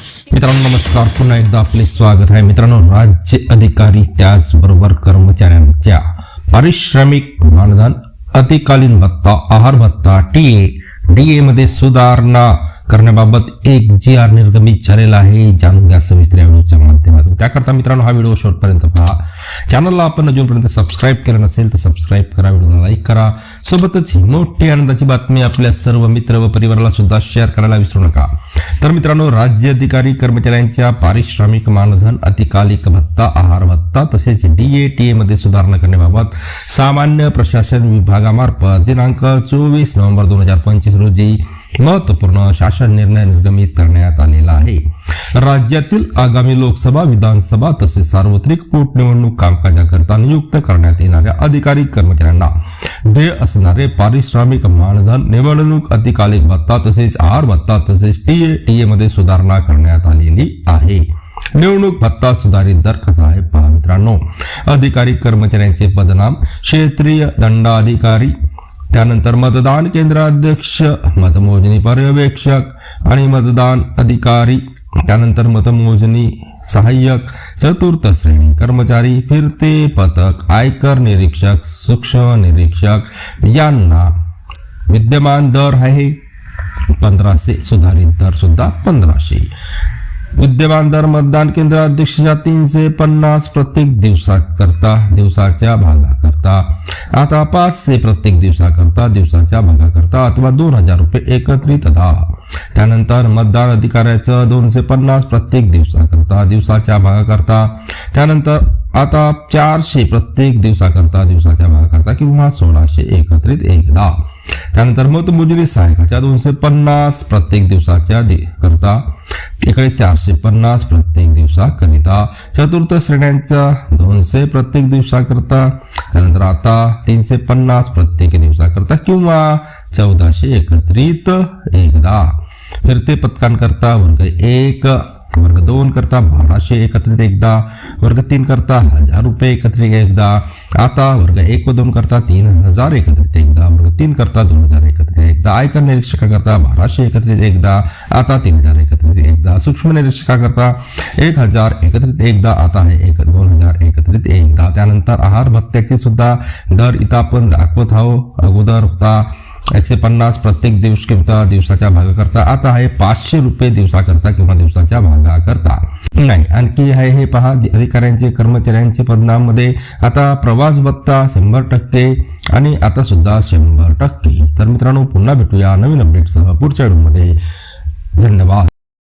मित्रांनो नमस्कार. पुन्हा एकदा आपले स्वागत आहे. मित्रांनो राज्य अधिकारी त्याचबरोबर कर्मचाऱ्यांच्या पारिश्रमिक मानधन अतिकालीन भत्ता आहार भत्ता टी ए डी ए मध्ये सुधारणा करण्याबाबत एक जी आर निर्गमित झालेला आहे जाणून घ्या सविस्तर या व्हिडिओच्या माध्यमातून. त्याकरता मित्रांनो हा व्हिडिओ शेवटपर्यंत पहा. चॅनलला आपण अजूनपर्यंत सबस्क्राईब केलं नसेल तर सबस्क्राईब करा व्हिडिओला लाईक करा. सोबतच ही मोठी आनंदाची बातमी आपल्या सर्व मित्र व परिवाराला सुद्धा शेअर करायला विसरू नका. तर मित्रांनो राज्य अधिकारी कर्मचाऱ्यांच्या पारिश्रमिक मानधन अतिकालिक भत्ता आहार भत्ता तसेच डी ए टी मध्ये सुधारणा करण्याबाबत सामान्य प्रशासन विभागामार्फत दिनांक चोवीस नोव्हेंबर दोन हजार पंचवीस रोजी महत्त्वपूर्ण शासन निर्णय निर्गमित करण्यात आलेला आहे. राज्यातील आगामी लोकसभा विधानसभा तसेच सार्वत्रिक पोटनिवडणूक कामकाजाकरता नियुक्त करण्यात येणाऱ्या अधिकारी कर्मचाऱ्यांना देय असणारे पारिश्रमिक मानधन निवडणूक अतिकालिक भत्ता तसेच आहार भत्ता तसेच टी ए टी ए मध्ये सुधारणा करण्यात आलेली आहे. निवडणूक भत्ता सुधारित दर कसा आहे? पहा मित्रांनो अधिकारी कर्मचाऱ्यांचे पदनाम क्षेत्रीय दंडाधिकारी त्यानंतर मतदान केंद्राध्यक्ष मतमोजणी पर्यवेक्षक आणि मतदान अधिकारी त्यानंतर मतमोजणी सहाय्यक चतुर्थ श्रेणी कर्मचारी फिरते पथक आयकर निरीक्षक सूक्ष्म निरीक्षक यांना विद्यमान दर आहे पंधराशे सुधारित दर सुद्धा पंधराशे. विद्यमान दर मतदान केंद्राध्यक्षाच्या तीनशे पन्नास प्रत्येक दिवसाकरता दिवसाच्या भागाकरता आता पाचशे प्रत्येक दिवसाकरता दिवसाच्या भागाकरता अथवा दोन हजार रुपये एकत्रित दहा त्यानंतर मतदान अधिकाऱ्याचं दोनशे पन्नास प्रत्येक दिवसाकरता दिवसाच्या भागाकरता. त्यानंतर आता चारशे प्रत्येक दिवसाकरता दिवसाच्या भागाकरता किंवा सोळाशे एकत्रित एकदा. त्यानंतर मग मतमोजणी सहायकाच्या दोनशे पन्नास प्रत्येक दिवसाच्या करता इकडे चारशे पन्नास प्रत्येक दिवसाकरिता चतुर्थ श्रेण्यांचा दोनशे प्रत्येक दिवसाकरता त्यानंतर आता तीनशे पन्नास प्रत्येक दिवसाकरता किंवा चौदाशे एकत्रित एकदा. फिरते पथकांकरता वर्ग एक वर्ग दोन करता बाराशे एकत्रित एकदा वर्ग तीन करता हजार रुपये एकत्रित एकदा आता वर्ग एक व दोन करता तीन हजार एकत्रित एकदा. तीन करता दोन हज़ार एकत्रित एकदा आयकर निरीक्षकाकरता बाराशे एकत्रित एकदा आता तीन हज़ार एकत्रित एकदा सूक्ष्म निरीक्षकाकरता, एक हज़ार एकत्रित एकदा आता आहे एक, दोन हज़ार एकत्रित एकदा त्यानंतर आहार भत्त्याचे सुद्धा दर इथं आपण दाखवत आहोत अगोदर होता एकशे पन्नास प्रत्येक दिवस किंवा दिवसाच्या भागाकरता आता आहे पाचशे रुपये दिवसाकरता किंवा दिवसाच्या भागाकरता। नाही. आणखी आहे हे पहा अधिकाऱ्यांचे कर्मचाऱ्यांचे परिणाममध्ये आता प्रवास भत्ता शंभर टक्के आणि आता सुद्धा शंभर टक्के. तर मित्रांनो पुन्हा भेटूया नवीन अपडेटसह पुढच्या व्हिडिओमध्ये. धन्यवाद.